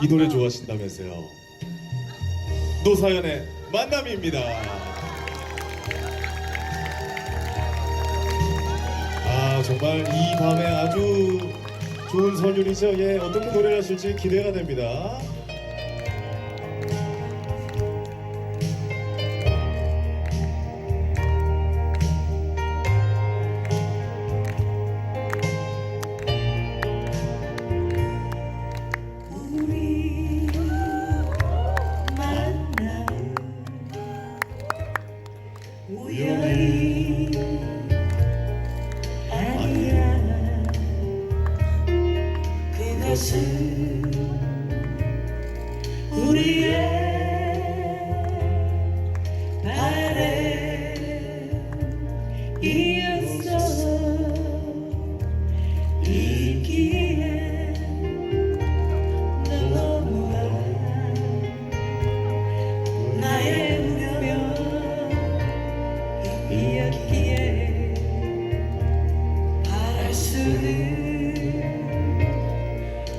이 노래 좋아하신다면서요. 노사연의 만남입니다. 아 정말 이 밤에 아주 좋은 선율이죠. 예, 어떻게 노래를 하실지 기대가 됩니다. 아니야. 그것은 우리의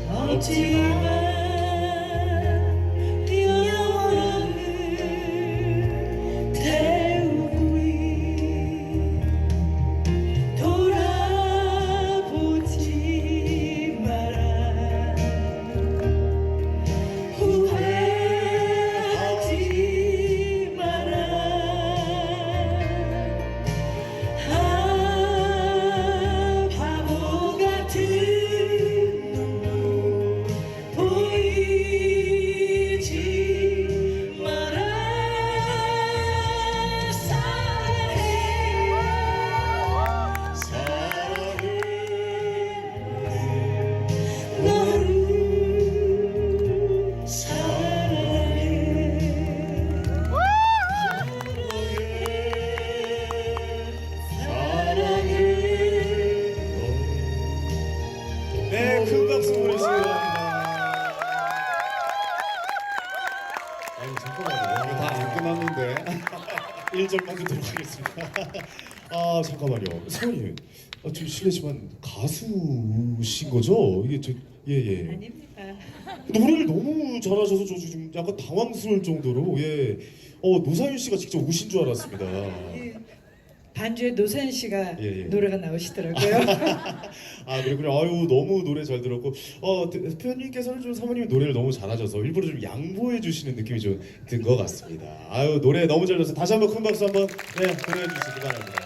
바랄 1절만 듣도록 하겠습니다. 아 잠깐만요. 선생님, 아, 좀 실례지만 가수신 거죠? 이게 저 예예. 아닙니다 노래를 너무 잘하셔서 저 지금 약간 당황스러울 정도로 예. 어 노사윤 씨가 직접 오신 줄 알았습니다. 반주에 노사연 씨가 예, 예. 노래가 나오시더라고요 아 그렇군요. 아유 너무 노래 잘 들었고 어 대- 대표님께서는 좀 사모님 노래를 너무 잘하셔서 일부러 좀 양보해 주시는 느낌이 좀 든 것 같습니다. 아유 노래 너무 잘 들어서 다시 한번 큰 박수 한번 네 보내주시기 바랍니다.